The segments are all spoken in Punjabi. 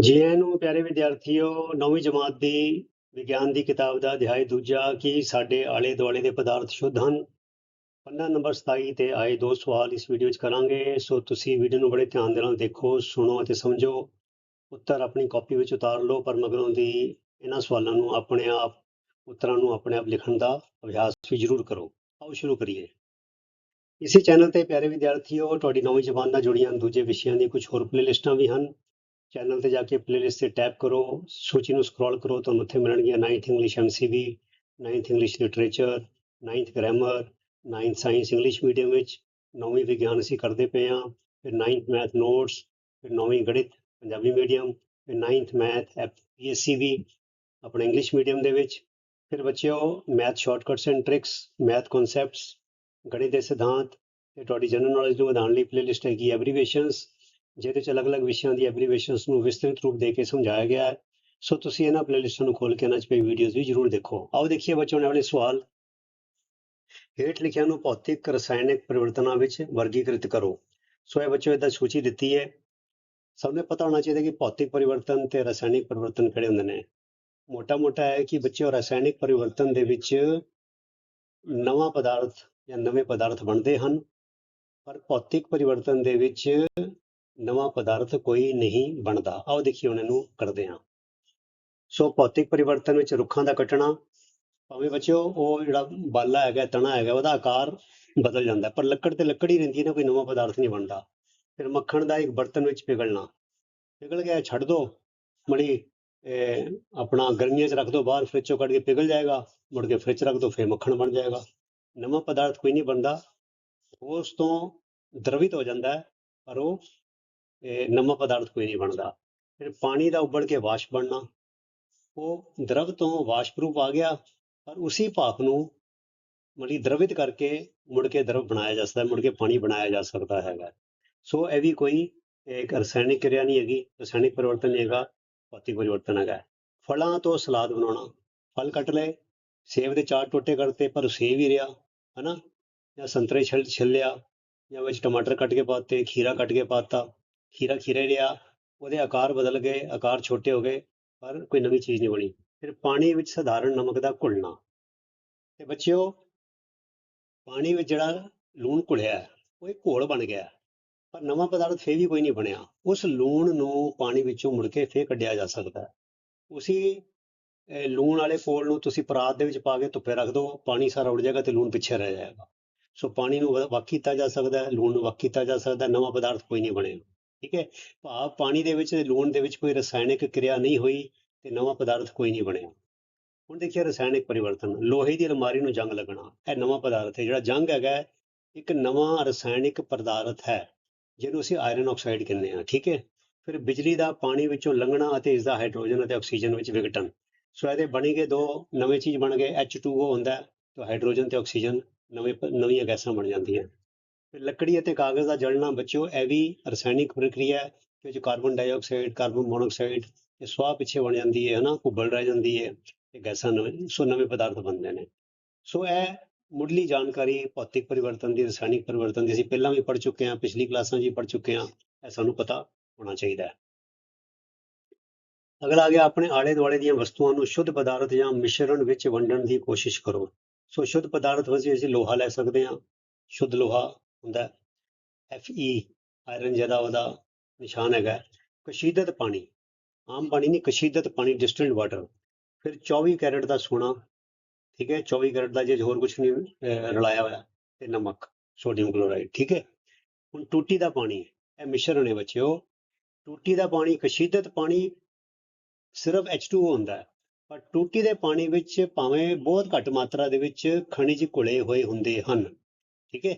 ਜੀ ਆਇਆਂ ਨੂੰ ਪਿਆਰੇ ਵਿਦਿਆਰਥੀਓ, ਨੌਵੀਂ ਜਮਾਤ ਦੀ ਵਿਗਿਆਨ ਦੀ ਕਿਤਾਬ ਦਾ ਅਧਿਆਇ ਦੂਜਾ, ਕਿ ਸਾਡੇ ਆਲੇ ਦੁਆਲੇ ਦੇ ਪਦਾਰਥ ਸ਼ੁੱਧ ਹਨ? ਪੰਨਾ ਨੰਬਰ 27 ਤੇ ਆਏ ਦੋ ਸਵਾਲ ਇਸ ਵੀਡੀਓ 'ਚ ਕਰਾਂਗੇ। ਸੋ ਤੁਸੀਂ ਵੀਡੀਓ ਨੂੰ ਬੜੇ ਧਿਆਨ ਦੇ ਨਾਲ ਦੇਖੋ, ਸੁਣੋ ਅਤੇ ਸਮਝੋ। ਉੱਤਰ ਆਪਣੀ ਕਾਪੀ ਵਿੱਚ ਉਤਾਰ ਲਓ, ਪਰ ਮਗਰੋਂ ਦੀ ਇਹਨਾਂ ਸਵਾਲਾਂ ਨੂੰ ਆਪਣੇ ਆਪ, ਉੱਤਰਾਂ ਨੂੰ ਆਪਣੇ ਆਪ ਲਿਖਣ ਦਾ ਅਭਿਆਸ ਵੀ ਜ਼ਰੂਰ ਕਰੋ। ਆਓ ਸ਼ੁਰੂ ਕਰੀਏ। ਇਸੇ ਚੈਨਲ ਤੇ ਪਿਆਰੇ ਵਿਦਿਆਰਥੀਓ, ਤੁਹਾਡੀ ਨੌਵੀਂ ਜਮਾਤ ਨਾਲ ਜੁੜੀਆਂ ਦੂਜੇ ਵਿਸ਼ਿਆਂ ਦੀ ਕੁਝ ਹੋਰ ਪਲੇਲਿਸਟਾਂ ਵੀ ਹਨ। ਚੈਨਲ ਤੇ ਜਾ ਕੇ ਪਲੇਲਿਸਟ ਤੇ ਟੈਪ ਕਰੋ, ਸੂਚੀ ਨੂੰ ਸਕਰੋਲ ਕਰੋ, ਤੁਹਾਨੂੰ ਉੱਥੇ ਮਿਲਣਗੀਆਂ 9th English MCB 9th English literature 9th grammar 9th science English medium ਵਿੱਚ, ਨੌਵੀਂ ਵਿਗਿਆਨ ਅਸੀਂ ਕਰਦੇ ਪਏ ਹਾਂ, ਫਿਰ 9th ਮੈਥ ਨੋਟਸ ਫਿਰ ਨੌਵੀਂ ਗਣਿਤ ਪੰਜਾਬੀ ਮੀਡੀਅਮ ਫਿਰ 9th ਮੈਥ ਪੀਐਸਸੀ ਵੀ ਆਪਣੇ ਇੰਗਲਿਸ਼ ਮੀਡੀਅਮ ਦੇ ਵਿੱਚ। ਫਿਰ ਬੱਚਿਓ math shortcuts and tricks math concepts ਗਣਿਤ ਦੇ ਸਿਧਾਂਤ, ਤੇ ਤੁਹਾਡੀ ਜਨਰਲ ਨੌਲੇਜ ਨੂੰ ਵਧਾਉਣ ਲਈ ਪਲੇਲਿਸਟ ਹੈਗੀ ਐਬਰੀਵੇਸ਼ਨਸ ਜਿਹਦੇ ਚ ਅਲੱਗ-ਅਲੱਗ ਵਿਸ਼ਿਆਂ ਦੀ ਐਬਰੀਵੇਸ਼ਨਸ ਨੂੰ ਵਿਸਤ੍ਰਿਤ ਰੂਪ ਦੇ ਕੇ ਸਮਝਾਇਆ ਗਿਆ ਹੈ। ਸੋ ਤੁਸੀਂ ਇਹਨਾਂ ਪਲੇਲਿਸਟਾਂ ਨੂੰ ਖੋਲ ਕੇ ਇਹਨਾਂ 'ਚ ਪਈ ਵੀਡੀਓਜ਼ ਵੀ ਜ਼ਰੂਰ ਦੇਖੋ। ਆਓ ਦੇਖੀਏ ਬੱਚਿਓ ਨੇ ਆਪਣੇ ਸਵਾਲ। ਹੇਠ ਲਿਖਿਆ ਨੂੰ ਭੌਤਿਕ ਰਸਾਇਣਿਕ ਪਰਿਵਰਤਨਾਂ ਵਿੱਚ ਵਰਗੀਕ੍ਰਿਤ ਕਰੋ। ਸੋ ਇਹ ਬੱਚਿਓ ਇਹਦਾ ਸੂਚੀ ਦਿੱਤੀ ਹੈ। ਸਭ ਨੂੰ ਪਤਾ ਹੋਣਾ ਚਾਹੀਦਾ ਕਿ ਭੌਤਿਕ ਪਰਿਵਰਤਨ ਤੇ ਰਸਾਇਣਿਕ ਪਰਿਵਰਤਨ ਕਿਹੜੇ ਹੁੰਦੇ ਨੇ। ਮੋਟਾ-ਮੋਟਾ ਹੈ ਕਿ ਬੱਚੇ ਰਸਾਇਣਿਕ ਪਰਿਵਰਤਨ ਦੇ ਵਿੱਚ ਨਵਾਂ ਪਦਾਰਥ ਜਾਂ ਨਵੇਂ ਪਦਾਰਥ ਬਣਦੇ ਹਨ। ਪਰ ਭੌਤਿਕ ਪਰਿਵਰਤਨ ਦੇ ਵਿੱਚ ਨਵਾਂ ਪਦਾਰਥ ਕੋਈ ਨਹੀਂ ਬਣਦਾ। ਆਓ ਦੇਖੀਏ ਉਹਨਾਂ ਨੂੰ ਕਰਦੇ ਹਾਂ। ਸੋ ਭੌਤਿਕ ਪਰਿਵਰਤਨ ਵਿੱਚ ਰੁੱਖਾਂ ਦਾ ਕੱਟਣਾ, ਭਾਵੇਂ ਬੱਚਿਓ, ਉਹ ਜਿਹੜਾ ਬਾਲਾ ਹੈਗਾ, ਤਣਾ ਹੈਗਾ, ਉਹਦਾ ਆਕਾਰ ਬਦਲ ਜਾਂਦਾ। ਪਰ ਲੱਕੜ ਤੇ ਲੱਕੜ ਹੀ ਰਹਿੰਦੀ ਹੈ ਨਾ, ਕੋਈ ਨਵਾਂ ਪਦਾਰਥ ਨਹੀਂ ਬਣਦਾ। ਫਿਰ ਮੱਖਣ ਦਾ ਇੱਕ ਬਰਤਨ ਵਿੱਚ ਪਿਘਲਣਾ। ਪਿਘਲ ਗਿਆ, ਛੱਡ ਦੋ। ਮੜੀ ਆਪਣਾ ਗਰਮੀਆਂ 'ਚ ਰੱਖ ਦੋ, ਬਾਹਰ ਫ੍ਰਿਜ 'ਚੋਂ ਕੱਢ ਕੇ ਪਿਘਲ ਜਾਏਗਾ। ਮੁੜ ਕੇ ਫ੍ਰਿਜ ਰੱਖ ਦੋ, ਫਿਰ ਮੱਖਣ ਬਣ ਜਾਏਗਾ। ਨਵਾਂ ਪਦਾਰਥ ਕੋਈ ਨਹੀਂ ਬਣਦਾ। ਉਸ ਤੋਂ ਦਰਵਿਤ ਹੋ ਜਾਂਦਾ ਹੈ, ਪਰ ਉਹ ਇਹ ਨਵਾਂ ਪਦਾਰਥ ਕੋਈ ਨਹੀਂ ਬਣਦਾ। ਫਿਰ ਪਾਣੀ ਦਾ ਉਬਲ ਕੇ ਵਾਸ਼ ਬਣਨਾ। ਉਹ ਦਰਵ ਤੋਂ ਵਾਸ਼ਪ ਰੂਪ ਆ ਗਿਆ, ਪਰ ਉਸੇ ਭਾਪ ਨੂੰ ਮਲੀ ਦਰਵਿਤ ਕਰਕੇ ਮੁੜ ਕੇ ਦਰਵ ਬਣਾਇਆ ਜਾ ਸਕਦਾ, ਮੁੜ ਕੇ ਪਾਣੀ ਬਣਾਇਆ ਜਾ ਸਕਦਾ ਹੈਗਾ। ਸੋ ਇਹ ਵੀ ਕੋਈ ਇੱਕ ਰਸਾਇਣਿਕ ਕਿਰਿਆ ਨਹੀਂ ਹੈਗੀ, ਰਸਾਇਣਿਕ ਪਰਿਵਰਤਨ ਨਹੀਂ ਹੈਗਾ, ਭੌਤਿਕ ਪਰਿਵਰਤਨ ਹੈਗਾ। ਫਲਾਂ ਤੋਂ ਸਲਾਦ ਬਣਾਉਣਾ, ਫਲ ਕੱਟ ਲਏ, ਸੇਬ ਦੇ ਚਾਰ ਟੋਟੇ ਕਰਤੇ, ਪਰ ਸੇਬ ਹੀ ਰਿਹਾ, ਹਨਾ? ਜਾਂ ਸੰਤਰੇ ਛਿੱਲ ਛਿੱਲਿਆ ਜਾਂ ਵਿੱਚ ਟਮਾਟਰ ਕੱਟ ਕੇ ਪਾਤੇ, ਖੀਰਾ ਕੱਟ ਕੇ ਪਾਤਾ। ਖੀਰਾ, ਖੀਰੇ ਰਿਹਾ ਉਹਦੇ ਆਕਾਰ ਬਦਲ ਗਏ, ਆਕਾਰ ਛੋਟੇ ਹੋ ਗਏ, ਪਰ ਕੋਈ ਨਵੀਂ ਚੀਜ਼ ਨਹੀਂ ਬਣੀ। ਫਿਰ ਪਾਣੀ ਵਿੱਚ ਸਧਾਰਨ ਨਮਕ ਦਾ ਘੁਲਣਾ। ਤੇ ਬੱਚਿਓ, ਪਾਣੀ ਵਿੱਚ ਜਿਹੜਾ ਲੂਣ ਘੁਲਿਆ, ਉਹ ਇੱਕ ਘੋਲ ਬਣ ਗਿਆ, ਪਰ ਨਵਾਂ ਪਦਾਰਥ ਫੇਰ ਵੀ ਕੋਈ ਨਹੀਂ ਬਣਿਆ। ਉਸ ਲੂਣ ਨੂੰ ਪਾਣੀ ਵਿੱਚੋਂ ਮੁੜ ਕੇ ਫੇਰ ਕੱਢਿਆ ਜਾ ਸਕਦਾ ਹੈ। ਉਸੇ ਲੂਣ ਵਾਲੇ ਘੋਲ ਨੂੰ ਤੁਸੀਂ ਪਰਾਤ ਦੇ ਵਿੱਚ ਪਾ ਕੇ ਧੁੱਪੇ ਰੱਖ ਦਿਓ ਪਾਣੀ ਸਾਰਾ ਉੱਡ ਜਾਏਗਾ ਤੇ ਲੂਣ ਪਿੱਛੇ ਰਹਿ ਜਾਏਗਾ। ਸੋ ਪਾਣੀ ਨੂੰ ਵੱਖ ਕੀਤਾ ਜਾ ਸਕਦਾ ਹੈ, ਲੂਣ ਨੂੰ ਵੱਖ ਕੀਤਾ ਜਾ ਸਕਦਾ ਨਵਾਂ ਪਦਾਰਥ ਕੋਈ ਨਹੀਂ ਬਣੇਗਾ ਠੀਕ ਹੈ, ਭਾਵ ਪਾਣੀ ਦੇ ਵਿੱਚ ਲੂਣ ਦੇ ਵਿੱਚ ਕੋਈ ਰਸਾਇਣਿਕ ਕਿਰਿਆ ਨਹੀਂ ਹੋਈ ਤੇ ਨਵਾਂ ਪਦਾਰਥ ਕੋਈ ਨਹੀਂ ਬਣਿਆ। ਹੁਣ ਦੇਖੀਏ ਰਸਾਇਣਿਕ ਪਰਿਵਰਤਨ, ਲੋਹੇ ਦੀ ਅਲਮਾਰੀ ਨੂੰ ਜੰਗ ਲੱਗਣਾ, ਇਹ ਨਵਾਂ ਪਦਾਰਥ ਹੈ, ਜਿਹੜਾ ਜੰਗ ਹੈਗਾ ਇੱਕ ਨਵਾਂ ਰਸਾਇਣਿਕ ਪਦਾਰਥ ਹੈ, ਜਿਹਨੂੰ ਅਸੀਂ ਆਇਰਨ ਆਕਸਾਈਡ ਕਹਿੰਦੇ ਹਾਂ, ਠੀਕ ਹੈ। ਫਿਰ ਬਿਜਲੀ ਦਾ ਪਾਣੀ ਵਿੱਚੋਂ ਲੰਘਣਾ ਅਤੇ ਇਸ ਦਾ ਹਾਈਡਰੋਜਨ ਅਤੇ ਆਕਸੀਜਨ ਵਿੱਚ ਵਿਘਟਨ। ਸੋ ਇਹਦੇ ਬਣੀ ਗਏ ਦੋ ਨਵੇਂ ਚੀਜ਼ ਬਣ ਗਏ H2O ਹੁੰਦਾ ਤਾਂ ਹਾਈਡਰੋਜਨ ਤੇ ਆਕਸੀਜਨ, ਨਵੇਂ ਨਵੀਆਂ ਗੈਸਾਂ ਬਣ ਜਾਂਦੀਆਂ। ਲੱਕੜੀ ਅਤੇ ਕਾਗਜ਼ ਦਾ ਜਲਣਾ ਬੱਚਿਓ, ਇਹ ਵੀ ਰਸਾਇਣਿਕ ਪ੍ਰਕਿਰਿਆ ਹੈ ਕਿ ਕਾਰਬਨ ਡਾਈਆਕਸਾਈਡ ਕਾਰਬਨ ਮੋਨੋਆਕਸਾਈਡ ਇਹ ਸਵਾਹ ਪਿੱਛੇ ਬਣ ਜਾਂਦੀ ਹੈ, ਹਨਾ ਉਬਲ ਰਹਿ ਜਾਂਦੀ ਹੈ ਤੇ ਗੈਸਾਂ ਨਵੇਂ, ਸੋ ਨਵੇਂ ਪਦਾਰਥ ਬਣਦੇ ਨੇ। ਸੋ ਇਹ ਮੁੱਢਲੀ ਜਾਣਕਾਰੀ ਭੌਤਿਕ ਪਰਿਵਰਤਨ ਦੀ, ਰਸਾਇਣਿਕ ਪਰਿਵਰਤਨ ਦੀ ਅਸੀਂ ਪਹਿਲਾਂ ਵੀ ਪੜ੍ਹ ਚੁੱਕੇ ਹਾਂ, ਪਿਛਲੀ ਕਲਾਸਾਂ 'ਚ ਵੀ ਪੜ੍ਹ ਚੁੱਕੇ ਹਾਂ, ਇਹ ਸਾਨੂੰ ਪਤਾ ਹੋਣਾ ਚਾਹੀਦਾ ਹੈ। ਅਗਲਾ ਆ ਗਿਆ, ਆਪਣੇ ਆਲੇ ਦੁਆਲੇ ਦੀਆਂ ਵਸਤੂਆਂ ਨੂੰ ਸ਼ੁੱਧ ਪਦਾਰਥ ਜਾਂ ਮਿਸ਼ਰਣ ਵਿੱਚ ਵੰਡਣ ਦੀ ਕੋਸ਼ਿਸ਼ ਕਰੋ। ਸੋ ਸ਼ੁੱਧ ਪਦਾਰਥ ਵਜੇ ਅਸੀਂ ਲੋਹਾ ਲੈ ਸਕਦੇ ਹਾਂ, ਸ਼ੁੱਧ ਲੋਹਾ ਹੁੰਦਾ ਐਫ ਈ ਆਇਰਨ ਜਿਹਦਾ ਉਹਦਾ ਨਿਸ਼ਾਨ ਹੈਗਾ ਕਸ਼ੀਦਤ ਪਾਣੀ, ਆਮ ਪਾਣੀ ਨਹੀਂ, ਕਸ਼ੀਦਤ ਪਾਣੀ ਡਿਸਟਿਲਡ ਵਾਟਰ ਫਿਰ 24 ਕੈਰਟ ਦਾ ਸੋਨਾ, ਠੀਕ ਹੈ 24 ਕੈਰਟ ਦਾ ਜੇ ਹੋਰ ਕੁਝ ਨਹੀਂ ਰਲਾਇਆ ਹੋਇਆ ਤੇ ਨਮਕ ਸੋਡੀਅਮ ਕਲੋਰਾਈਡ ਠੀਕ ਹੈ। ਹੁਣ ਟੂਟੀ ਦਾ ਪਾਣੀ, ਇਹ ਮਿਸ਼ਰਣ ਹੈ ਬੱਚਿਓ, ਟੂਟੀ ਦਾ ਪਾਣੀ, ਕਸ਼ੀਦਤ ਪਾਣੀ ਸਿਰਫ H2O ਹੁੰਦਾ ਹੈ। ਪਰ ਟੂਟੀ ਦੇ ਪਾਣੀ ਵਿੱਚ ਭਾਵੇਂ ਬਹੁਤ ਘੱਟ ਮਾਤਰਾ ਦੇ ਵਿੱਚ ਖਣਿਜ ਘੁਲੇ ਹੋਏ ਹੁੰਦੇ ਹਨ, ਠੀਕ ਹੈ।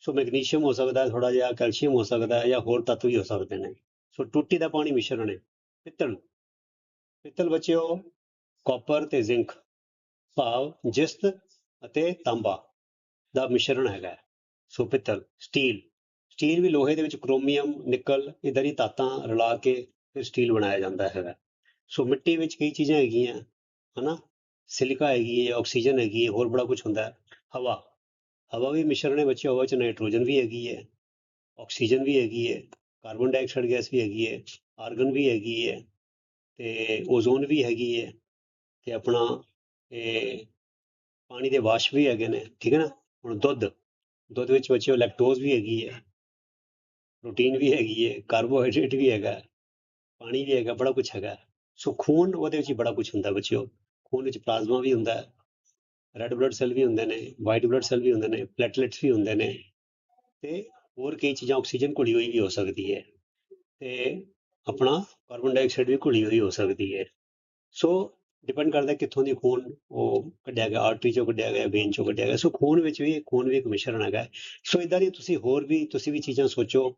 ਸੋ ਮੈਗਨੀਸ਼ੀਅਮ ਹੋ ਸਕਦਾ ਹੈ ਥੋੜਾ ਜਿਹਾ ਕੈਲਸ਼ੀਅਮ ਹੋ ਸਕਦਾ ਹੈ ਜਾਂ ਹੋਰ ਤੱਤ ਵੀ ਹੋ ਸਕਦੇ ਨੇ। ਸੋ ਟੂਟੀ ਦਾ ਪਾਣੀ ਮਿਸ਼ਰਣ ਹੈ ਪਿੱਤਲ। ਪਿੱਤਲ ਬੱਚਿਓ, ਕਾਪਰ ਤੇ ਜ਼ਿੰਕ, ਭਾਵ, ਜਿਸਤ ਅਤੇ ਤਾਂਬਾ ਦਾ ਮਿਸ਼ਰਣ ਹੈਗਾ ਸੋ ਪਿੱਤਲ, ਸਟੀਲ। ਸਟੀਲ ਵੀ ਲੋਹੇ ਦੇ ਵਿੱਚ ਕ੍ਰੋਮੀਅਮ, ਨਿਕਲ, ਇਧਰ ਹੀ ਤਾਤਾਂ ਰਲਾ ਕੇ ਫਿਰ ਸਟੀਲ ਬਣਾਇਆ ਜਾਂਦਾ ਹੈਗਾ। ਸੋ ਮਿੱਟੀ ਵਿੱਚ ਕਈ ਚੀਜ਼ਾਂ ਹੈਗੀਆਂ, ਹਨਾ? ਸਿਲਿਕਾ ਹੈਗੀ ਹੈ, ਆਕਸੀਜਨ ਹੈਗੀ ਹੈ, ਹੋਰ ਬੜਾ ਕੁਝ ਹੁੰਦਾ ਹੈ। ਹਵਾ। ਹਵਾ ਵੀ ਮਿਸ਼ਰਣ ਹੈ ਬੱਚੇ ਹਵਾ 'ਚ ਨਾਈਟ੍ਰੋਜਨ ਵੀ ਹੈਗੀ ਹੈ, ਆਕਸੀਜਨ ਵੀ ਹੈਗੀ ਹੈ, ਕਾਰਬਨ ਡਾਈਆਕਸਾਈਡ ਗੈਸ ਵੀ ਹੈਗੀ ਹੈ, ਆਰਗਨ ਵੀ ਹੈਗੀ ਹੈ ਤੇ ਓਜ਼ੋਨ ਵੀ ਹੈਗੀ ਹੈ ਤੇ ਆਪਣਾ ਇਹ ਪਾਣੀ ਦੇ ਵਾਸ਼ ਵੀ ਹੈਗੇ ਨੇ, ਠੀਕ ਹੈ ਨਾ? ਹੁਣ ਦੁੱਧ ਦੁੱਧ ਵਿੱਚ ਬੱਚਿਓ ਲੈਕਟੋਜ਼ ਵੀ ਹੈਗੀ ਹੈ, ਪ੍ਰੋਟੀਨ ਵੀ ਹੈਗੀ ਹੈ, ਕਾਰਬੋਹਾਈਡਰੇਟ ਵੀ ਹੈਗਾ, ਪਾਣੀ ਵੀ ਹੈਗਾ, ਬੜਾ ਕੁਝ ਹੈਗਾ, ਸੋ ਖੂਨ ਉਹਦੇ ਵਿੱਚ ਹੀ ਬੜਾ ਕੁਝ ਹੁੰਦਾ ਬੱਚਿਓ, ਖੂਨ ਵਿੱਚ ਪਲਾਜ਼ਮਾ ਵੀ ਹੁੰਦਾ ਰੈੱਡ ਬਲੱਡ ਸੈੱਲ ਵੀ ਹੁੰਦੇ ਨੇ ਵਾਈਟ ਬਲੱਡ ਸੈੱਲ ਵੀ ਹੁੰਦੇ ਨੇ ਪਲੇਟਲੇਟਸ ਵੀ ਹੁੰਦੇ ਨੇ ਤੇ ਹੋਰ ਕਈ ਚੀਜ਼ਾਂ ਆਕਸੀਜਨ ਘੁਲੀ ਹੋਈ ਵੀ ਹੋ ਸਕਦੀ ਹੈ ਤੇ ਆਪਣਾ ਕਾਰਬਨ ਡਾਈਆਕਸਾਈਡ ਵੀ ਘੁਲੀ ਹੋਈ ਹੋ ਸਕਦੀ ਹੈ। ਸੋ ਡਿਪੈਂਡ ਕਰਦਾ ਕਿੱਥੋਂ ਦੀ ਖੂਨ ਉਹ ਕੱਢਿਆ ਗਿਆ ਆਰਟਰੀ ਚੋਂ ਕੱਢਿਆ ਗਿਆ ਵੇਨ ਚੋਂ ਕੱਢਿਆ ਗਿਆ। ਸੋ ਖੂਨ ਵਿੱਚ ਵੀ, ਖੂਨ ਵੀ ਇੱਕ ਮਿਸ਼ਰਣ ਹੈਗਾ। ਸੋ ਇਦਾਂ ਦੀ ਤੁਸੀਂ ਹੋਰ ਵੀ, ਤੁਸੀਂ ਵੀ ਚੀਜ਼ਾਂ ਸੋਚੋ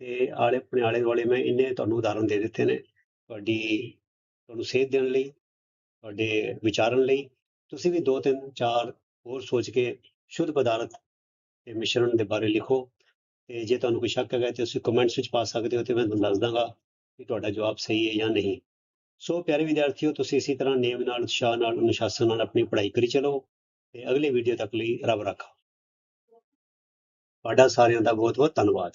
ਤੇ ਆਲੇ ਆਪਣੇ ਆਲੇ ਦੁਆਲੇ ਮੈਂ ਇੰਨੇ ਤੁਹਾਨੂੰ ਉਦਾਹਰਨ ਦੇ ਦਿੱਤੇ ਨੇ ਤੁਹਾਡੀ, ਤੁਹਾਨੂੰ ਸੇਧ ਦੇਣ ਲਈ, ਤੁਹਾਡੇ ਵਿਚਾਰਨ ਲਈ ਤੁਸੀਂ ਵੀ ਦੋ, ਤਿੰਨ, ਚਾਰ ਹੋਰ ਸੋਚ ਕੇ ਸ਼ੁੱਧ ਪਦਾਰਥ ਤੇ ਮਿਸ਼ਰਣ ਦੇ ਬਾਰੇ ਲਿਖੋ ਤੇ ਜੇ ਤੁਹਾਨੂੰ ਕੋਈ ਸ਼ੱਕ ਹੈਗਾ ਤੇ ਤੁਸੀਂ ਕਮੈਂਟਸ ਵਿੱਚ ਪਾ ਸਕਦੇ ਹੋ ਤੇ ਮੈਂ ਤੁਹਾਨੂੰ ਦੱਸ ਦਾਂਗਾ ਕਿ ਤੁਹਾਡਾ ਜਵਾਬ ਸਹੀ ਹੈ ਜਾਂ ਨਹੀਂ। ਸੋ ਪਿਆਰੇ ਵਿਦਿਆਰਥੀਓ, ਤੁਸੀਂ ਇਸੇ ਤਰ੍ਹਾਂ ਨੇਮ ਨਾਲ ਉਤਸ਼ਾਹ ਨਾਲ, ਅਨੁਸ਼ਾਸਨ ਨਾਲ ਆਪਣੀ ਪੜ੍ਹਾਈ ਕਰੀ ਚਲੋ ਤੇ ਅਗਲੇ ਵੀਡੀਓ ਤੱਕ ਲਈ ਰੱਬ ਰੱਖਾ। ਤੁਹਾਡਾ ਸਾਰਿਆਂ ਦਾ ਬਹੁਤ ਬਹੁਤ ਧੰਨਵਾਦ।